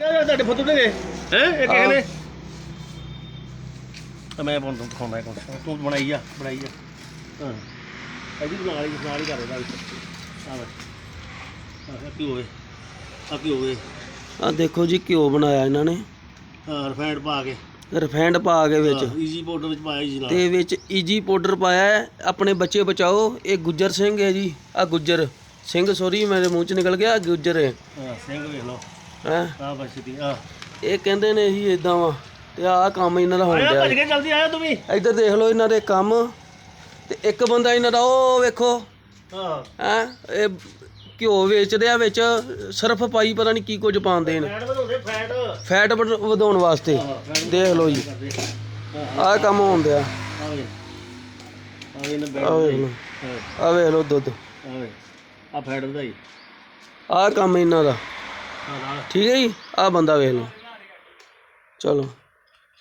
ਇਹ ਤੁਹਾਡੇ ਫੁੱਟ ਦੇ ਹੈ ਇਹ ਕਿਸੇ ਨੇ? ਤਾਂ ਮੈਂ ਬਣ ਦਿਖਾਉਣਾ ਇੱਕ ਮਿੰਟ। ਤੂੰ ਬਣਾਈ ਆ ਬਣਾਈ ਆ। ਹਾਂ। ਇਹਦੀ ਨਾਲ ਹੀ ਨਾਲ ਹੀ ਕਰ ਇਹਦਾ ਵਿੱਚ ਆ ਵੇ। ਆ ਕੀ ਹੋਵੇ ਆ ਕੀ ਹੋਵੇ ਆ ਦੇਖੋ ਜੀ ਘਿਓ ਬਣਾਇਆ ਇਹਨਾਂ ਨੇ। ਹਾਂ ਪਾ ਕੇ। ਰਿਫਾਈਂਡ ਪਾ ਕੇ ਵਿੱਚ। ਈਜੀ ਪਾਊਡਰ ਵਿੱਚ ਪਾਇਆ ਜੀ ਨਾਲ। ਤੇ ਵਿੱਚ ਈਜੀ ਪਾਊਡਰ ਪਾਇਆ ਹੈ। ਆਪਣੇ ਬੱਚੇ ਬਚਾਓ। ਇਹ ਗੁੱਜਰ ਸਿੰਘ ਹੈ ਜੀ। ਆ ਗੁੱਜਰ ਸਿੰਘ ਸੋਰੀ ਮੇਰੇ ਮੂੰਹ ਚ ਨਿਕਲ ਗਿਆ। ਗੁੱਜਰ ਹੈ। ਹਾਂ ਸਿੰਘ ਵੇਖ ਲਓ। ਹੈਂ। ਆ ਬਸ ਦੀ ਆ ਇਹ ਕਹਿੰਦੇ ਨੇ ਜੀ ਇਦਾਂ ਵਾ ਤੇ ਆਹ ਕੰਮ ਇਹਨਾਂ ਦਾ ਹੋਣ ਆਇਆ ਡਿਆ ਭੱਜ ਕੇ ਜਲਦੀ ਆਇਆ ਤੂੰ ਵੀ? ਇੱਧਰ ਦੇਖ ਲਓ ਇਹਨਾਂ ਦੇ ਕੰਮ ਤੇ ਇੱਕ ਬੰਦਾ ਇਹਨਾਂ ਦਾ ਉਹ ਵੇਖੋ। ਹਾਂ। ਹੈ? ਇਹ ਘਿਓ ਵੇਚਦੇ ਆ ਵਿੱਚ ਸਰਫ ਪਾਈ ਪਤਾ ਨਹੀਂ ਕੀ ਕੁਝ ਪਾਉਂਦੇ ਨੇ। ਫੈਟ ਵਧਾਉਂਦੇ ਫੈਟ। ਫੈਟ ਵਧ- ਵਧਾਉਣ ਵਾਸਤੇ। ਦੇਖ ਲਓ ਜੀ। ਕਰਦੇ ਆਹ ਕੰਮ ਡਿਆ। ਆ ਵੇ ਆ ਵੇ ਨਾ ਬੈਠ ਆਹ ਵੇਖ ਲਓ। ਹਾਂ। ਆਹ ਵੇਖ ਲਓ ਦੁੱਧ। ਆ ਵੇ ਆ ਫੈਟ ਵਧਾਈ। ਆਹ ਕੰਮ ਇਹਨਾਂ ਦਾ। ਠੀਕ ਹੈ ਜੀ? ਆਹ ਬੰਦਾ ਵੇਖ ਲਓ। ਚਲੋ।